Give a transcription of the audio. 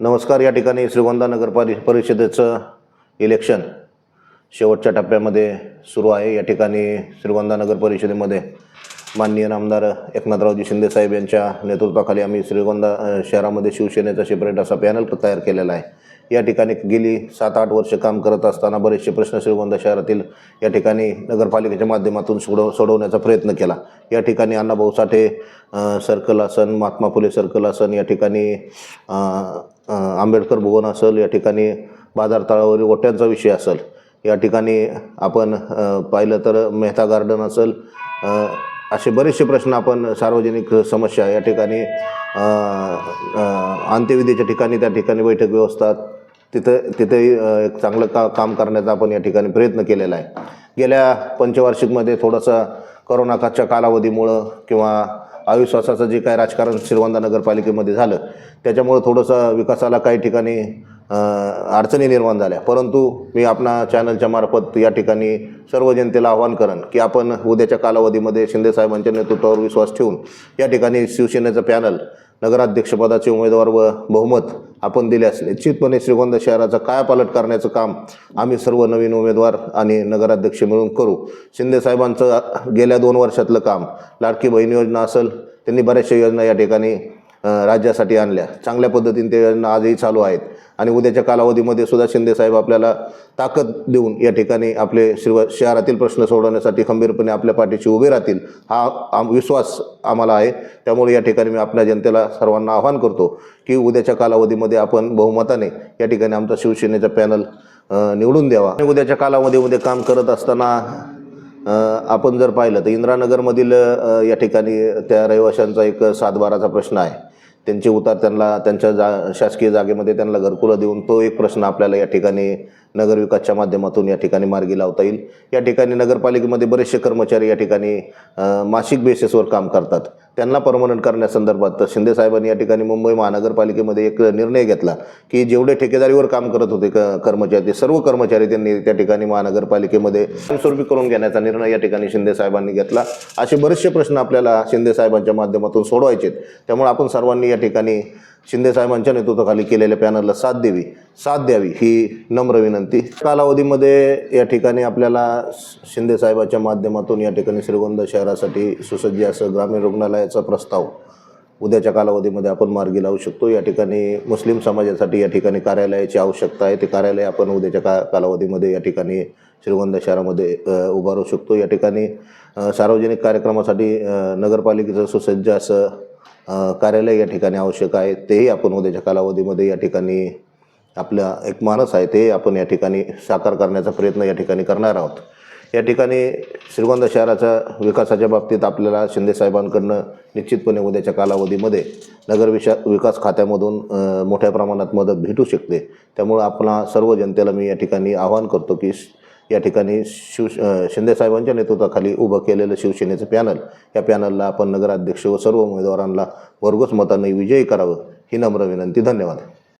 नमस्कार या ठिकाणी श्रीगोंदा नगर परि परिषदेचं इलेक्शन शेवटच्या टप्प्यामध्ये सुरू आहे. या ठिकाणी श्रीगोंदा नगर परिषदेमध्ये माननीय नामदार एकनाथरावजी शिंदेसाहेब यांच्या नेतृत्वाखाली आम्ही श्रीगोंदा शहरामध्ये शिवसेनेचा सेपरेट असा पॅनल तयार केलेला आहे. या ठिकाणी गेली सात आठ वर्ष काम करत असताना बरेचसे प्रश्न श्रीगोंदा शहरातील या ठिकाणी नगरपालिकेच्या माध्यमातून सोडव सोडवण्याचा प्रयत्न केला. या ठिकाणी अण्णाभाऊ साठे सर्कल असन महात्मा फुले सर्कल असन या ठिकाणी आंबेडकर भुवन असेल या ठिकाणी बाजार तळावरील गोट्यांचा विषय असेल या ठिकाणी आपण पाहिलं तर मेहता गार्डन असेल असे बरेचसे प्रश्न आपण सार्वजनिक समस्या या ठिकाणी अंत्यविधीच्या ठिकाणी त्या ठिकाणी बैठक व्यवस्था तिथं तिथेही एक चांगलं का काम करण्याचा आपण या ठिकाणी प्रयत्न केलेला आहे. गेल्या पंचवार्षिकमध्ये थोडंसं करोनाकाच्या कालावधीमुळं किंवा अविश्वासाचं जे काय राजकारण श्रीवंदा नगरपालिकेमध्ये झालं त्याच्यामुळं थोडंसं विकासाला काही ठिकाणी अडचणी निर्माण झाल्या. परंतु मी आपणा चॅनलच्या मार्फत या ठिकाणी सर्व जनतेला आवाहन करेन की आपण उद्याच्या कालावधीमध्ये शिंदेसाहेबांच्या नेतृत्वावर विश्वास ठेवून या ठिकाणी शिवसेनेचं पॅनल नगराध्यक्षपदाचे उमेदवार व बहुमत आपण दिल्यास निश्चितपणे श्रीगोंदा शहराचा कायापालट करण्याचं काम आम्ही सर्व नवीन उमेदवार आणि नगराध्यक्ष मिळून करू. शिंदेसाहेबांचं गेल्या दोन वर्षातलं काम लाडकी बहीण योजना असेल त्यांनी बऱ्याचशा योजना या ठिकाणी राज्यासाठी आणल्या. चांगल्या पद्धतीने त्या योजना आजही चालू आहेत. आणि उद्याच्या कालावधीमध्ये सुद्धा शिंदेसाहेब आपल्याला ताकद देऊन या ठिकाणी आपले शिव शहरातील प्रश्न सोडवण्यासाठी खंबीरपणे आपल्या पाठीशी उभे राहतील हा आम विश्वास आम्हाला आहे. त्यामुळे या ठिकाणी मी आपल्या जनतेला सर्वांना आवाहन करतो की उद्याच्या कालावधीमध्ये आपण बहुमताने या ठिकाणी आमचा शिवसेनेचा पॅनल निवडून द्यावा. आणि उद्याच्या कालावधीमध्ये काम करत असताना आपण जर पाहिलं तर इंदिरानगरमधील या ठिकाणी त्या रहिवाशांचा एक सातबाराचा प्रश्न आहे. त्यांचे उतार त्यांना त्यांच्या जा शासकीय जागेमध्ये त्यांना घरकुलं देऊन तो एक प्रश्न आपल्याला या ठिकाणी नगरविकासच्या माध्यमातून या ठिकाणी मार्गी लावता येईल. या ठिकाणी नगरपालिकेमध्ये बरेचसे कर्मचारी या ठिकाणी मासिक बेसिसवर काम करतात. त्यांना परमनंट करण्यासंदर्भात शिंदे साहेबांनी या ठिकाणी मुंबई महानगरपालिकेमध्ये एक निर्णय घेतला की जेवढे ठेकेदारीवर काम करत होते क कर्मचारी ते सर्व कर्मचारी त्यांनी त्या ठिकाणी महानगरपालिकेमध्ये कायमस्वरूपी करून घेण्याचा निर्णय या ठिकाणी शिंदे साहेबांनी घेतला. असे बरेचसे प्रश्न आपल्याला शिंदे साहेबांच्या माध्यमातून सोडवायचे आहेत त्यामुळे आपण सर्वांनी या ठिकाणी शिंदेसाहेबांच्या नेतृत्वाखाली केलेल्या पॅनलला साथ द्यावी. साथ द्यावी ही नम्र विनंती. कालावधीमध्ये या ठिकाणी आपल्याला शिंदेसाहेबाच्या माध्यमातून या ठिकाणी श्रीगोंदा शहरासाठी सुसज्ज असं ग्रामीण रुग्णालयाचा प्रस्ताव उद्याच्या कालावधीमध्ये आपण मार्गी लावू शकतो. या ठिकाणी मुस्लिम समाजासाठी या ठिकाणी कार्यालयाची आवश्यकता आहे. ते कार्यालय आपण उद्याच्या का कालावधीमध्ये या ठिकाणी श्रीगोंदा शहरामध्ये उभारू शकतो. या ठिकाणी सार्वजनिक कार्यक्रमासाठी नगरपालिकेचं सुसज्ज असं कार्यालय या ठिकाणी आवश्यक आहे तेही आपण उद्याच्या कालावधीमध्ये या ठिकाणी आपला एक मानस आहे ते आपण या ठिकाणी साकार करण्याचा प्रयत्न या ठिकाणी करणार आहोत. या ठिकाणी श्रीगोंदा शहराच्या विकासाच्या बाबतीत आपल्याला शिंदेसाहेबांकडनं निश्चितपणे उद्याच्या कालावधीमध्ये नगर विशा विकास खात्यामधून मोठ्या प्रमाणात मदत भेटू शकते. त्यामुळं आपला सर्व जनतेला मी या ठिकाणी आवाहन करतो की या ठिकाणी शिव अ, शिंदेसाहेबांच्या नेतृत्वाखाली उभं केलेलं शिवसेनेचं पॅनल. या पॅनलला आपण नगराध्यक्ष व सर्व उमेदवारांना भरघोस मतांनी विजयी करावं ही नम्र विनंती. धन्यवाद.